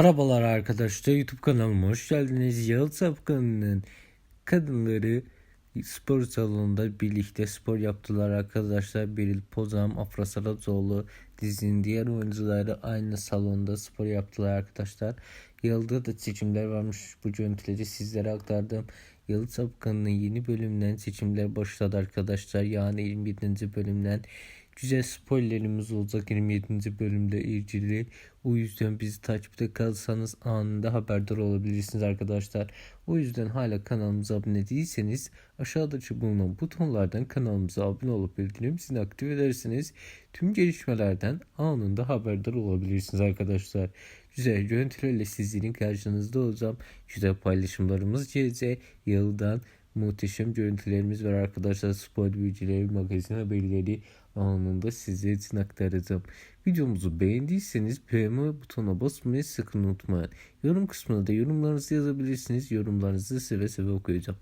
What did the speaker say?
Merhabalar arkadaşlar YouTube kanalıma hoş geldiniz. Yağız Afgan'ın kadınları spor salonunda birlikte spor yaptılar arkadaşlar. Beril Pozam, Afra Saracoğlu dizinin diğer oyuncuları aynı salonda spor yaptılar arkadaşlar. Yılda da seçimler varmış. Bu görüntüleri sizlere aktardım. Yıldız Afgan'ın yeni bölümünden seçimler başladı arkadaşlar. Yani 27. bölümden güzel spoilerimiz olacak 27. bölümde ilgili. O yüzden bizi takipte kalsanız anında haberdar olabilirsiniz arkadaşlar. O yüzden hala kanalımıza abone değilseniz aşağıdaki bulunan butonlardan kanalımıza abone olup bildirim zilini aktif ederseniz tüm gelişmelerden anında haberdar olabilirsiniz arkadaşlar. Güzel görüntülerle sizlerin karşınızda olacağım. Güzel paylaşımlarımız gelecek. Yıldan muhteşem görüntülerimiz var arkadaşlar. Spor bilgileri, magazin haberleri anında sizler için aktaracağım. Videomuzu beğendiyseniz beğenme butonuna basmayı sakın unutmayın. Yorum kısmına da yorumlarınızı yazabilirsiniz. Yorumlarınızı seve seve okuyacağım.